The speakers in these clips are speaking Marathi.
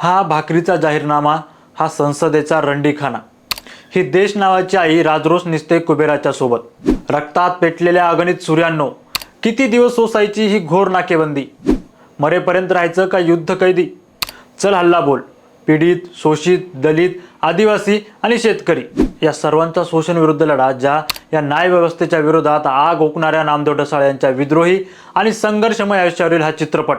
हा भाकरीचा जाहीरनामा हा संसदेचा रंडीखाना ही देश नावाची आई राजरोस निसते कुबेराच्या सोबत. रक्तात पेटलेल्या अगणित सूर्यांनो किती दिवस सोसायची ही घोर नाकेबंदी? मरेपर्यंत राहायचं का युद्ध कैदी? चल हल्ला बोल. पीडित शोषित दलित आदिवासी आणि शेतकरी या सर्वांचा शोषण विरुद्ध लढा ज्या या न्यायव्यवस्थेच्या विरोधात आग ओकणाऱ्या नामदेव ढसाळ यांच्या विद्रोही आणि संघर्षमय आयुष्यावरील हा चित्रपट.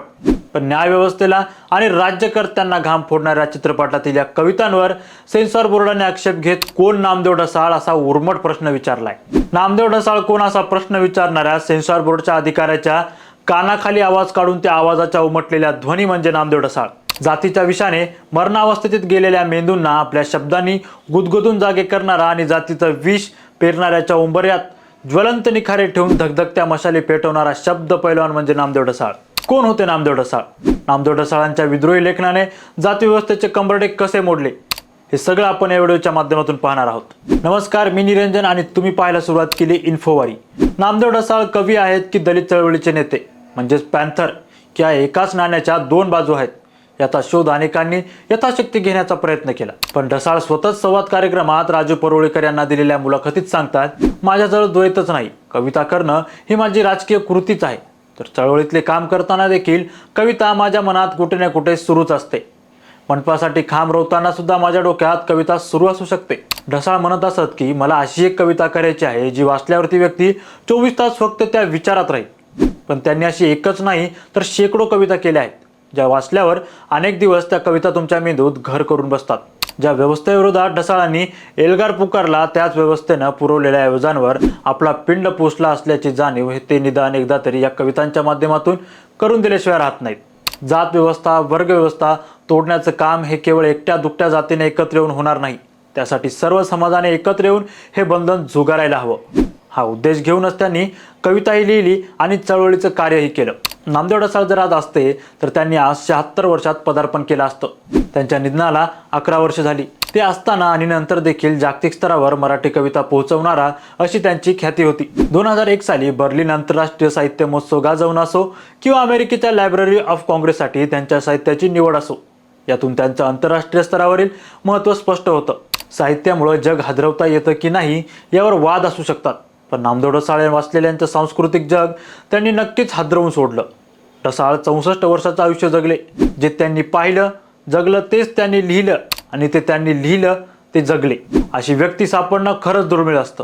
पण न्यायव्यवस्थेला आणि राज्यकर्त्यांना घाम फोडणाऱ्या चित्रपटातील या कवितांवर सेन्सॉर बोर्डाने आक्षेप घेत कोण नामदेव ढसाळ असा उर्मट प्रश्न विचारलाय? नामदेव ढसाळ कोण असा प्रश्न विचारणाऱ्या सेन्सॉर बोर्डच्या अधिकाऱ्याच्या कानाखाली आवाज काढून त्या आवाजाच्या उमटलेल्या ध्वनी म्हणजे नामदेव ढसाळ. जातीच्या विषाने मरणावस्थेत गेलेल्या मेंदूंना आपल्या शब्दांनी गुदगुदून जागे करणारा आणि जातीचं विष पेरणाऱ्याच्या उंबऱ्यात ज्वलंत निखारे ठेवून धगधगत्या मशाली पेटवणारा शब्द पैलवान म्हणजे नामदेव ढसाळ. कोण होते नामदेव ढसाळ? नामदेव ढसाळांच्या विद्रोही लेखनाने जातीव्यवस्थेचे कंबरडे कसे मोडले? हे सगळं आपण या व्हिडिओच्या माध्यमातून पाहणार आहोत. नमस्कार मी निरंजन आणि तुम्ही पाहायला सुरुवात केली इन्फोवारी. नामदेव ढसाळ कवी आहेत की दलित चळवळीचे नेते? म्हणजेच पॅन्थर की या एकाच नाण्याच्या दोन बाजू आहेत. याचा शोध अनेकांनी यथाशक्ती घेण्याचा प्रयत्न केला. पण ढसाळ स्वतःच संवाद कार्यक्रमात राजू परोळेकर यांना दिलेल्या मुलाखतीत सांगतात माझ्याजवळ द्वैतच नाही. कविता करणं ही माझी राजकीय कृतीच आहे. तर चळवळीतले काम करताना देखील कविता माझ्या मनात कुठे ना कुठे सुरूच असते. मनपासाठी खांब रोवताना सुद्धा माझ्या डोक्यात कविता सुरू असू शकते. ढसाळ म्हणत असत की मला अशी एक कविता करायची आहे जी वाचल्यावरती व्यक्ती चोवीस तास फक्त त्या विचारात राहील. पण त्यांनी अशी एकच नाही तर शेकडो कविता केल्या आहेत ज्या वाचल्यावर अनेक दिवस त्या कविता तुमच्या मेंदूत घर करून बसतात. ज्या व्यवस्थेविरोधात ढसाळांनी एल्गार पुकारला त्याच व्यवस्थेनं पुरवलेल्या ऐवजांवर आपला पिंड पोचला असल्याची जाणीव हे ते निदान एकदा तरी या कवितांच्या माध्यमातून करून दिल्याशिवाय राहत नाहीत. जात व्यवस्था वर्ग व्यवस्था तोडण्याचं काम हे केवळ एकट्या दुकट्या जातीने एकत्र येऊन होणार नाही. त्यासाठी सर्व समाजाने एकत्र येऊन हे बंधन झुगारायला हवं. हा उद्देश घेऊनच त्यांनी कविताही लिहिली आणि चळवळीचं कार्यही केलं. नामदेव ढसाळ जर आज असते तर त्यांनी आज शहात्तर वर्षात पदार्पण केलं असतं. त्यांच्या निधनाला अकरा वर्ष झाली. ते असताना आणि नंतर देखील जागतिक स्तरावर मराठी कविता पोहोचवणारा अशी त्यांची ख्याती होती. दोन हजार एक साली बर्लिन आंतरराष्ट्रीय साहित्य महोत्सव गाजवून असो किंवा अमेरिकेच्या लायब्ररी ऑफ काँग्रेससाठी त्यांच्या साहित्याची निवड असो यातून त्यांचं आंतरराष्ट्रीय स्तरावरील महत्त्व स्पष्ट होतं. साहित्यामुळं जग हादरवता येतं की नाही यावर वाद असू शकतात. पण नामदेव वाचलेल्यांचं सांस्कृतिक जग त्यांनी नक्कीच हादरवून सोडलं. ढसाळ चौसष्ट वर्षाचं आयुष्य जगले. जे त्यांनी पाहिलं जगलं तेच त्यांनी लिहिलं आणि ते त्यांनी लिहिलं ते जगले. अशी व्यक्ती सापडणं खरंच दुर्मिळ असतं.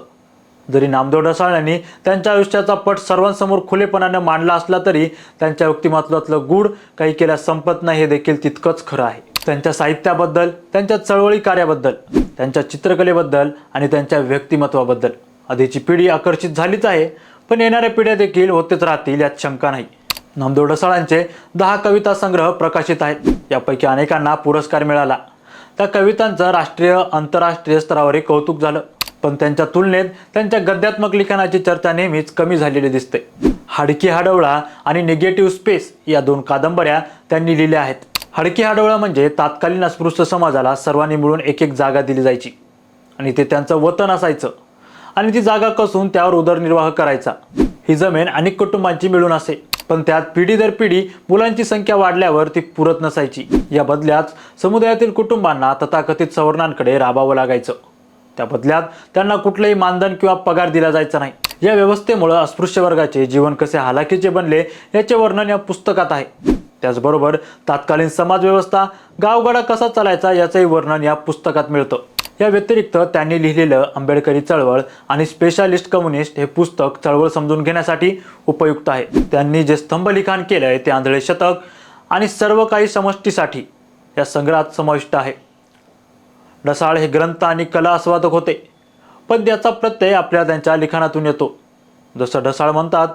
जरी नामदेव ढसाळ त्यांच्या आयुष्याचा पट सर्वांसमोर खुलेपणाने मांडला असला तरी त्यांच्या व्यक्तिमत्वातलं गूढ काही केल्यास संपत नाही हे देखील तितकंच खरं आहे. त्यांच्या साहित्याबद्दल त्यांच्या चळवळी कार्याबद्दल त्यांच्या चित्रकलेबद्दल आणि त्यांच्या व्यक्तिमत्वाबद्दल. आधीची पिढी आकर्षित झालीच आहे पण येणाऱ्या पिढ्या देखील होतेच राहतील यात शंका नाही. नामदेव ढसाळांचे दहा कविता संग्रह प्रकाशित आहेत. यापैकी अनेकांना पुरस्कार मिळाला. त्या कवितांचं राष्ट्रीय आंतरराष्ट्रीय स्तरावरही कौतुक झालं. पण त्यांच्या तुलनेत त्यांच्या गद्यात्मक लिखाणाची चर्चा नेहमीच कमी झालेली दिसते. हाडकी हाडवळा आणि निगेटिव्ह स्पेस या दोन कादंबऱ्या त्यांनी लिहिल्या आहेत. हडकी हाडवळा म्हणजे तात्कालीन अस्पृश्य समाजाला सर्वांनी मिळून एक एक जागा दिली जायची. आणि ते त्यांचं वतन असायचं. आणि ती जागा कसून त्यावर उदरनिर्वाह करायचा. ही जमीन अनेक कुटुंबांची मिळून असे. पण त्यात पिढी दर पिढी मुलांची संख्या वाढल्यावर ती पुरत नसायची. या बदल्यात समुदायातील कुटुंबांना तथाकथित सवर्णांकडे राबावं लागायचं. त्या बदल्यात त्यांना कुठलंही मानधन किंवा पगार दिला जायचा नाही. या व्यवस्थेमुळं अस्पृश्य वर्गाचे जीवन कसे हालाकीचे बनले याचे वर्णन या पुस्तकात आहे. त्याचबरोबर तात्कालीन समाजव्यवस्था गावगाडा कसा चालायचा याचंही वर्णन या पुस्तकात मिळतं. या व्यतिरिक्त त्यांनी लिहिलेलं आंबेडकरी चळवळ आणि स्पेशालिस्ट कम्युनिस्ट हे पुस्तक चळवळ समजून घेण्यासाठी उपयुक्त आहे. त्यांनी जे स्तंभ लिखाण केलं आहे ते आंधळे शतक आणि सर्व काही समष्टीसाठी या संग्रहात समाविष्ट आहे. ढसाळ हे ग्रंथ आणि कला आस्वादक होते पण त्याचा प्रत्यय आपल्या त्यांच्या लिखाणातून येतो. जसं ढसाळ म्हणतात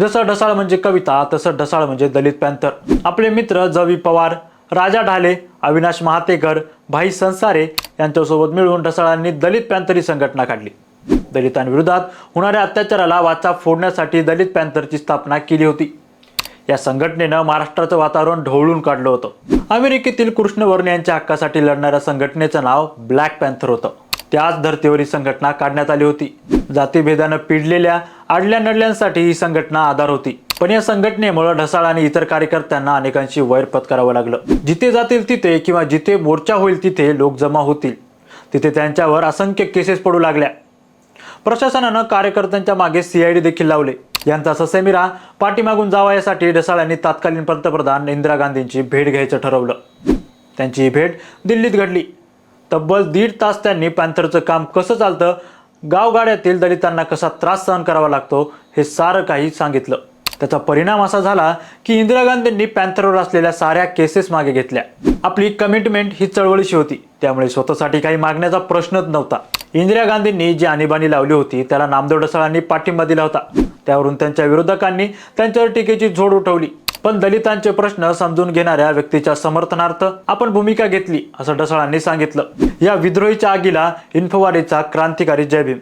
जसं ढसाळ म्हणजे कविता तसं ढसाळ म्हणजे दलित पॅन्थर. आपले मित्र जवी पवार राजा ढाले अविनाश महातेकर भाई संसारे यांच्यासोबत मिळून ढसाळांनी दलित पॅन्थर संघटना काढली. दलितांविरोधात होणाऱ्या अत्याचाराला वाचा फोडण्यासाठी दलित पॅन्थरची स्थापना केली होती. या संघटनेनं महाराष्ट्राचं वातावरण ढवळून काढलं होतं. अमेरिकेतील कृष्णवर्ण यांच्या हक्कासाठी लढणाऱ्या संघटनेचं नाव ब्लॅक पॅन्थर होतं. त्याच धर्तीवर ही संघटना काढण्यात आली होती. जातीभेदानं पिडलेल्या आडल्या नडल्यांसाठी ही संघटना आधार होती. पण या संघटनेमुळे ढसाळ आणि इतर कार्यकर्त्यांना अनेकांशी वैर पत्करावं लागलं. जिथे जातील तिथे किंवा जिथे मोर्चा होईल तिथे लोक जमा होतील. तिथे त्यांच्यावर असंख्य केसेस पडू लागल्या. प्रशासनानं कार्यकर्त्यांच्या मागे सीआयडी देखील लावले. यांचा ससेमिरा पाठीमागून जावा यासाठी ढसाळ यांनी तत्कालीन पंतप्रधान इंदिरा गांधींची भेट घ्यायचं ठरवलं. त्यांची ही भेट दिल्लीत घडली. तब्बल दीड तास त्यांनी पॅन्थरचं काम कसं चालतं गावगाड्यातील दलितांना कसा त्रास सहन करावा लागतो हे सारं काही सांगितलं. त्याचा परिणाम असा झाला की इंदिरा गांधींनी पॅन्थरवर असलेल्या साऱ्या केसेस मागे घेतल्या. आपली कमिटमेंट ही चळवळीशी होती. त्यामुळे स्वतःसाठी काही मागण्याचा प्रश्नच नव्हता. इंदिरा गांधींनी जी आणीबाणी लावली होती त्याला नामदेव ढसाळांनी पाठिंबा दिला होता. त्यावरून त्यांच्या विरोधकांनी त्यांच्यावर टीकेची झोड उठवली. पण दलितांचे प्रश्न समजून घेणाऱ्या व्यक्तीच्या समर्थनार्थ आपण भूमिका घेतली असं ढसाळांनी सांगितलं. या विद्रोहीच्या आगीला इन्फोवारीचा क्रांतिकारी जयभीम.